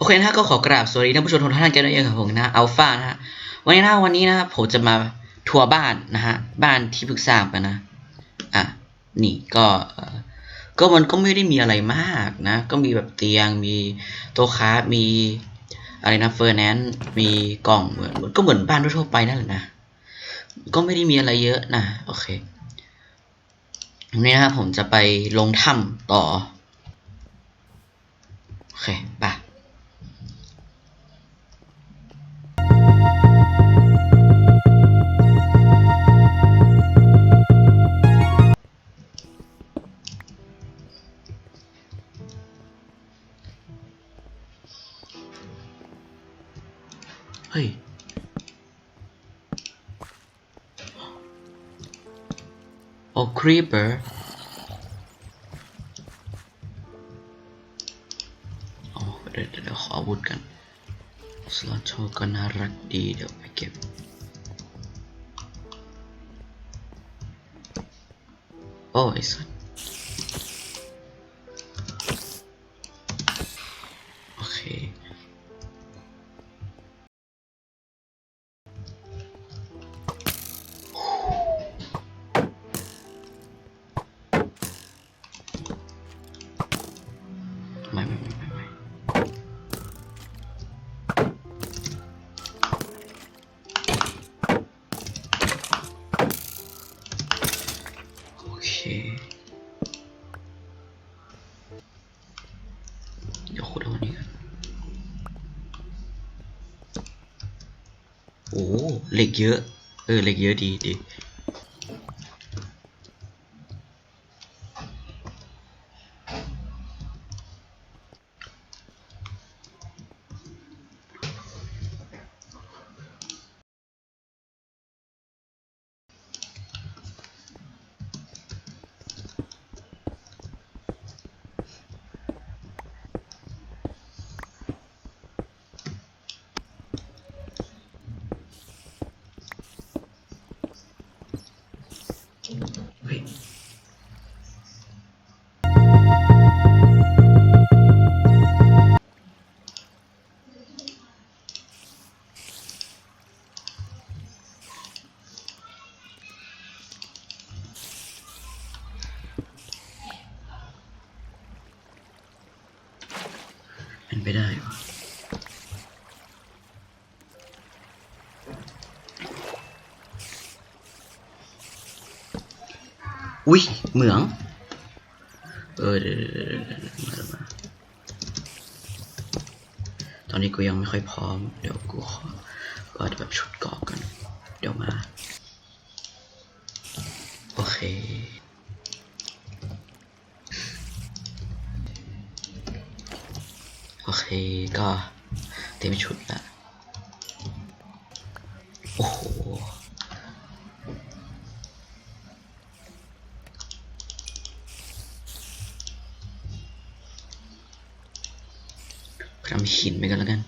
โอเคนะฮะก็ขอกราบสวัสดีท่านผู้ชมทุกท่านกันด้วยกับผมนะอัลฟานะฮะวันนี้นะวันนี้นะผมจะมาทัวร์บ้านนะฮะบ้านที่เพิ่งสร้างไปนะอะนี่ก็ก็มันก็ไม่ได้มีอะไรมากนะ ก็มีแบบเตียงมีโต๊ะค้ามีอะไรนะเฟอร์แนนซ์มีกล่องเหมือนก็เหมือนบ้านทั่วไปนั่นแหละนะก็ไม่ได้มีอะไรเยอะนะโอเควันนี้นะครับผมจะไปลงถ้ำต่อโอเคไป เฮ้ยโอ้ครีเปอร์อ๋อเดี๋ยวเดี๋ยวขออาวุธกัน สลอตโชก็น่ารักดี เดี๋ยวไปเก็บโอ้ไอ้สัส ไม่ไม่ไม่ไม่ไม่โอเค เดี๋ยวขุดเอาอันนี้กันโอ้เหล็กเยอะ เออเหล็กเยอะดีดี อุ้ยเหมือง เออตอนนี้กูยังไม่ค่อยพร้อม เดี๋ยวกูขอก็จะแบบชุดเกาะกัน เดี๋ยวมา โอเคโอเคก็เต็มชุดละ โอ้โห ทำ หินไปกันแล้วกัน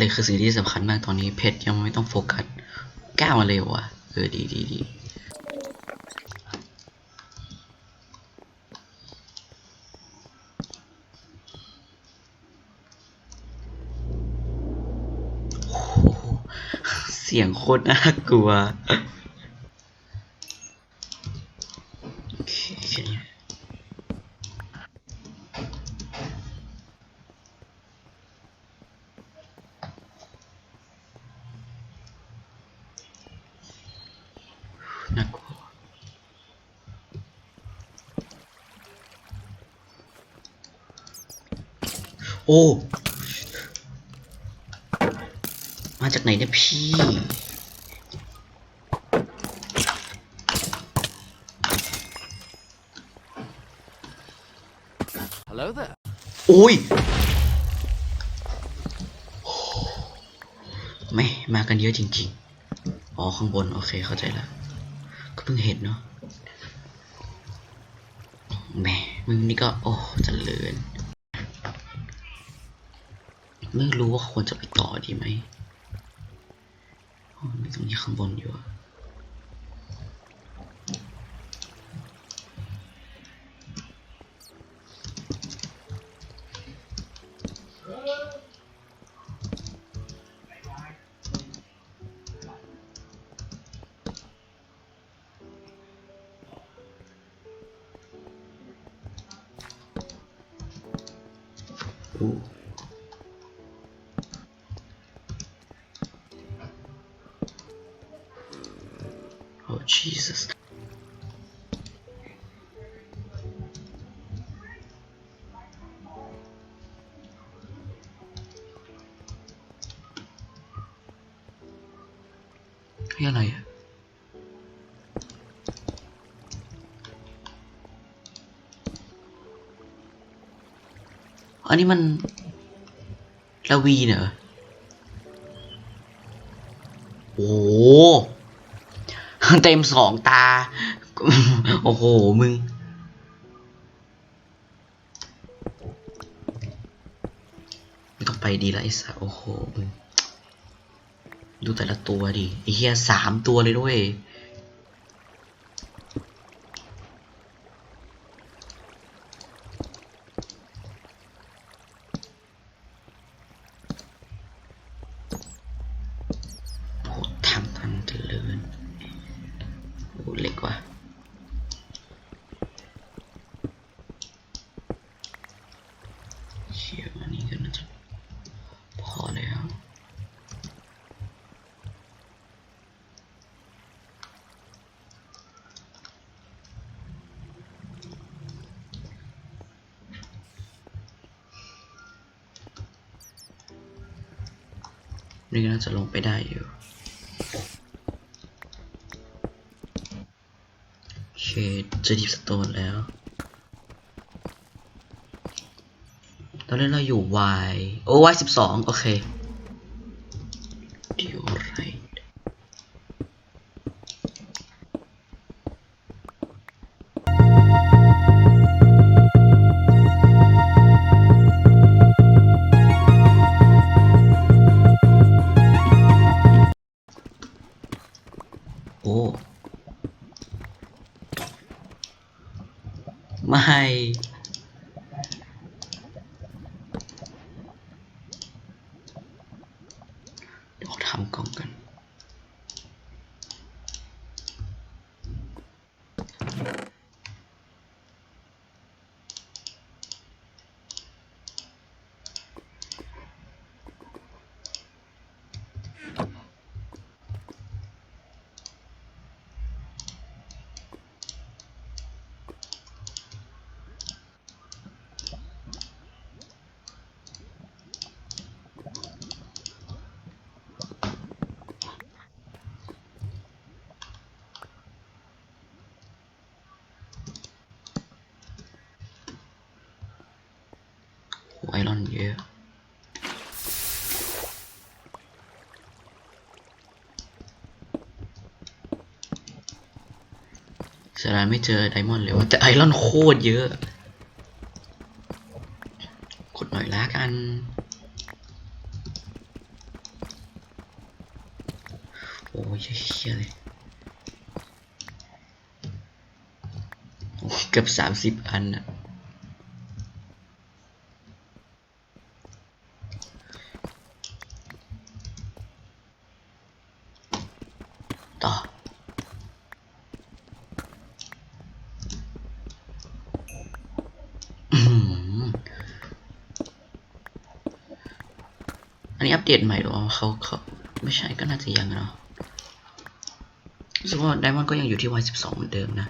เลยคือสิ่งที่สำคัญมากตอนนี้เพชรยังไม่ต้องโฟกัสก้าวมาเร็วอะเออดีดีดีเสียงโคตรน่ากลัว โอ้ มาจากไหนเนี่ยพี่ Hello there โอ้ยไม่มากันเยอะจริง ๆ อ๋อ ข้างบน โอเค เข้าใจแล้ว ก็เพิ่งเห็นเนาะแหมมึงนี่ก็ โอ้จันเลิน ไม่รู้ว่าควรจะไปต่อดีไหมมีตรงนี้ข้างบนอยู่อ Jesus นี่อะไรอะอันนี้มันลาวีเนอะโอ้โห เต็มสองตา โอ้โห มึง ต้องไปดีละไอ้สัสโอ้โห มึง ดูแต่ละตัวดิไอ้เหี้ยสามตัวเลยด้วย โอ้ทางทันเจริญโอ้เล็กว่ะเชี่ยอันนี้ก็น่าจะพอแล้ว นี่น่าจะลงไปได้อยู่ โอเคเจะดีสโตนแล้วตอนนี้เราอยู่ Y โอ้ Y สิบสองโอเค เสียดายไม่เจอไดมอนด์เลยว่าแต่ไอรอนโคตรเยอะกดหน่อยละกันโอ้ยเฮียเลยโอ้ยเกือบสามสิบอันอะ อันนี้อัปเดตใหม่หรอว่าเขาเขาไม่ใช่ก็น่าจะยังเนาะรู้สึกว่าไดมอนด์ก็ยังอยู่ที่ Y12 เหมือนเดิมนะ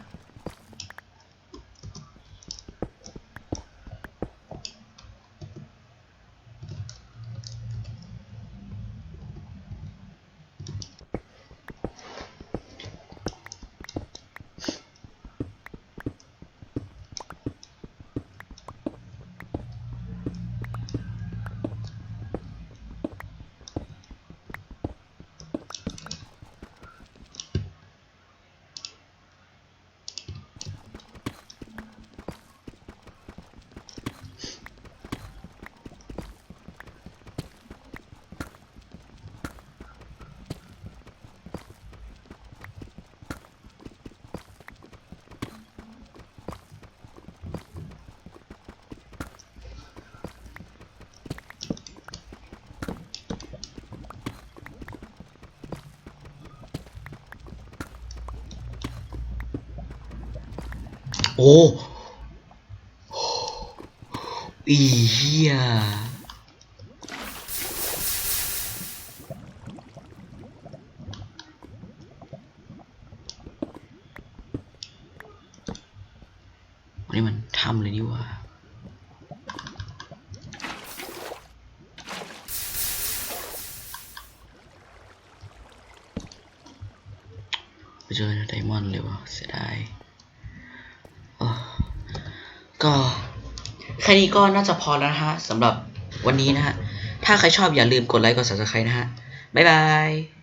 โอ้อีเหี้ยนนี้มันทำเลยดีกว่าไปเจอไดมอนด์เลยวะเสียดาย ก็แค่นี้ก็น่าจะพอแล้วนะฮะสำหรับวันนี้นะฮะ ถ้าใครชอบอย่าลืมกดไลค์กด subscribe นะฮะ บ๊ายบาย